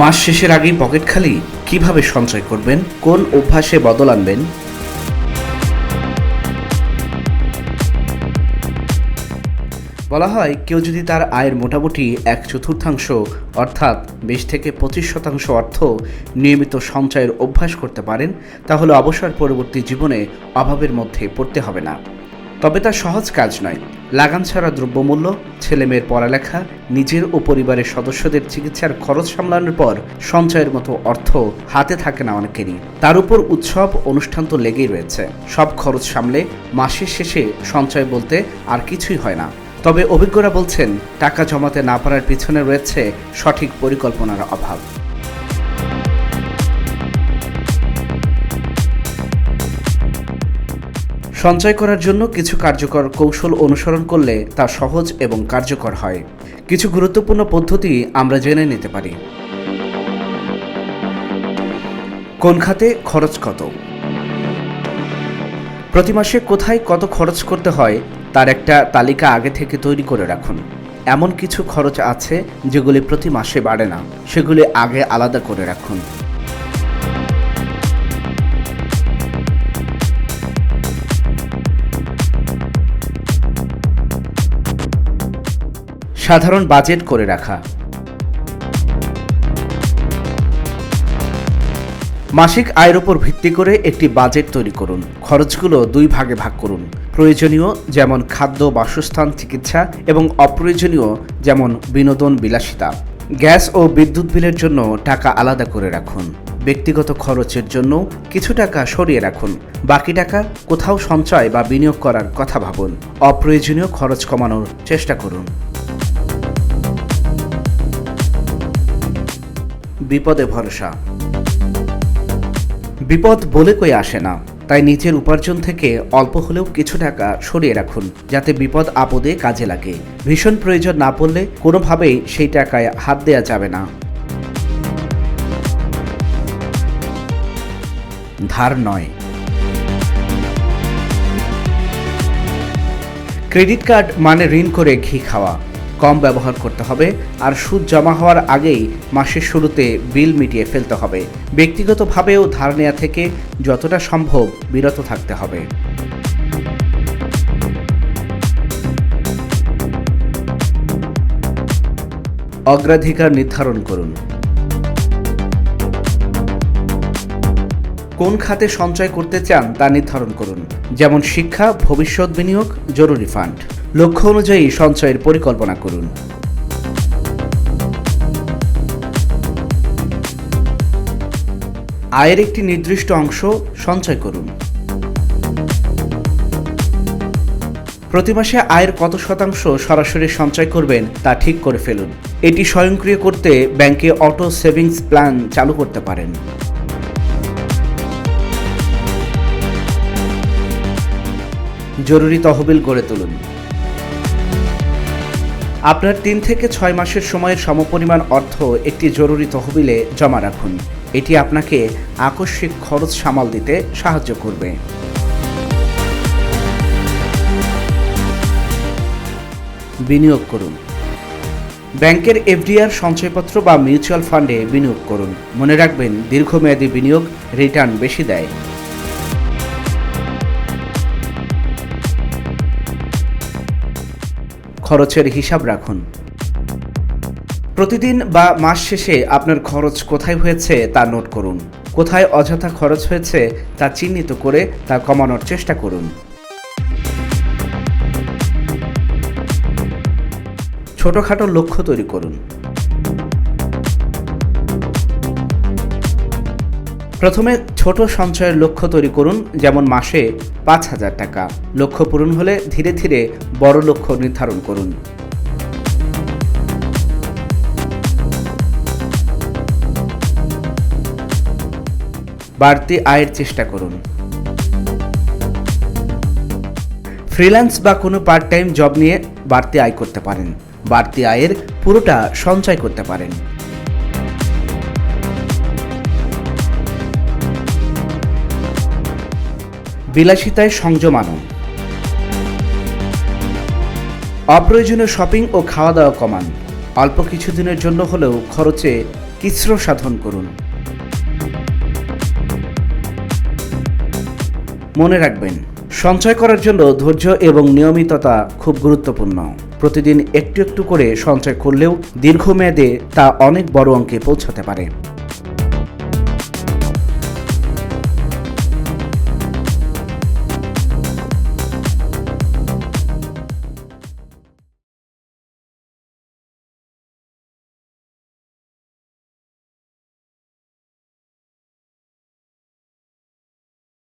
মাস শেষের আগেই পকেট খালি? কীভাবে সঞ্চয় করবেন? কোন অভ্যাসে বদল আনবেন? বলা হয়, কেউ যদি তার আয়ের মোটামুটি এক চতুর্থাংশ, অর্থাৎ বিশ থেকে পঁচিশ শতাংশ অর্থ নিয়মিত সঞ্চয়ের অভ্যাস করতে পারেন, তাহলে অবসর পরবর্তী জীবনে অভাবের মধ্যে পড়তে হবে না। তবে তা সহজ কাজ নয়। লাগান ছাড়া দ্রব্যমূল্য, ছেলেমেয়ের পড়ালেখা, নিজের ও পরিবারের সদস্যদের চিকিৎসার খরচ সামলানোর পর সঞ্চয়ের মতো অর্থ হাতে থাকে না অনেকেরই। তার উপর উৎসব, অনুষ্ঠান তো লেগেই রয়েছে। সব খরচ সামলে মাসের শেষে সঞ্চয় বলতে আর কিছুই হয় না। তবে অভিজ্ঞরা বলছেন, টাকা জমাতে না পারার পিছনে রয়েছে সঠিক পরিকল্পনার অভাব। সঞ্চয় করার জন্য কিছু কার্যকর কৌশল অনুসরণ করলে তা সহজ এবং কার্যকর হয়। কিছু গুরুত্বপূর্ণ পদ্ধতি আমরা জেনে নিতে পারি। কোন খাতে খরচ কত? প্রতি মাসে কোথায় কত খরচ করতে হয়, তার একটা তালিকা আগে থেকে তৈরি করে রাখুন। এমন কিছু খরচ আছে, যেগুলি প্রতি মাসে বাড়ে না। সেগুলি আগে আলাদা করে রাখুন। সাধারণ বাজেট করে রাখা। মাসিক আয়ের উপর ভিত্তি করে একটি বাজেট তৈরি করুন। খরচগুলো দুই ভাগে ভাগ করুন। প্রয়োজনীয় যেমন খাদ্য, বাসস্থান, চিকিৎসা এবং অপ্রয়োজনীয় যেমন বিনোদন, বিলাসিতা। গ্যাস ও বিদ্যুৎ বিলের জন্য টাকা আলাদা করে রাখুন। ব্যক্তিগত খরচের জন্য কিছু টাকা সরিয়ে রাখুন। বাকি টাকা কোথাও সঞ্চয় বা বিনিয়োগ করার কথা ভাবুন। অপ্রয়োজনীয় খরচ কমানোর চেষ্টা করুন। বিপদে ভরসা। বিপদ বলে কই আসে না, তাই নিজের উপার্জন থেকে অল্প হলেও কিছু টাকা সরিয়ে রাখুন, যাতে বিপদ আপদে কাজে লাগে। ভীষণ প্রয়োজন না পড়লে কোনোভাবেই সেই টাকায় হাত দেওয়া যাবে না। ধার নয়। ক্রেডিট কার্ড মানে ঋণ করে ঘি খাওয়া। কম ব্যবহার করতে হবে আর সুদ জমা হওয়ার আগেই মাসের শুরুতে বিল মিটিয়ে ফেলতে হবে। ব্যক্তিগতভাবেও ধার নেওয়া থেকে যতটা সম্ভব বিরত থাকতে হবে। অগ্রাধিকার নির্ধারণ করুন। কোন খাতে সঞ্চয় করতে চান তা নির্ধারণ করুন। যেমন শিক্ষা, ভবিষ্যৎ বিনিয়োগ, জরুরি ফান্ড। লক্ষ্য অনুযায়ী সঞ্চয়ের পরিকল্পনা করুন। আয়ের একটি নির্দিষ্ট অংশ সঞ্চয় করুন। প্রতি মাসে আয়ের কত শতাংশ সরাসরি সঞ্চয় করবেন তা ঠিক করে ফেলুন। এটি স্বয়ংক্রিয় করতে ব্যাংকে অটো সেভিংস প্ল্যান চালু করতে পারেন। জরুরি তহবিল গড়ে তুলুন। আপনার তিন থেকে ছয় মাসের সময়ের সমপরিমাণ অর্থ একটি জরুরি তহবিলে জমা রাখুন। এটি আপনাকে আকস্মিক খরচ সামাল দিতে সাহায্য করবে। বিনিয়োগ করুন। ব্যাংকের এফডিআর সঞ্চয়পত্র বা মিউচুয়াল ফান্ডে বিনিয়োগ করুন। মনে রাখবেন, দীর্ঘমেয়াদী বিনিয়োগ রিটার্ন বেশি দেয়। খরচের হিসাব রাখুন। প্রতিদিন বা মাস শেষে আপনার খরচ কোথায় হয়েছে তা নোট করুন। কোথায় অযথা খরচ হয়েছে তা চিহ্নিত করে তা কমানোর চেষ্টা করুন। ছোটখাটো লক্ষ্য তৈরি করুন। প্রথমে ছোট সঞ্চয়ের লক্ষ্য তৈরি করুন, যেমন মাসে পাঁচ হাজার টাকা। লক্ষ্য পূরণ হলে ধীরে ধীরে বড় লক্ষ্য নির্ধারণ করুন। বাড়তি আয়ের চেষ্টা করুন। ফ্রিল্যান্স বা কোনো পার্ট টাইম জব নিয়ে বাড়তি আয় করতে পারেন। বাড়তি আয়ের পুরোটা সঞ্চয় করতে পারেন। বিলাসিতায় সংযম আনুন অপ্রয়োজনীয় শপিং ও খাওয়া দাওয়া কমান। অল্প কিছুদিনের জন্য হলেও খরচে কিচ্র সাধন করুন। মনে রাখবেন, সঞ্চয় করার জন্য ধৈর্য এবং নিয়মিততা খুব গুরুত্বপূর্ণ। প্রতিদিন একটু একটু করে সঞ্চয় করলেও দীর্ঘমেয়াদে তা অনেক বড় অঙ্কে পৌঁছাতে পারে।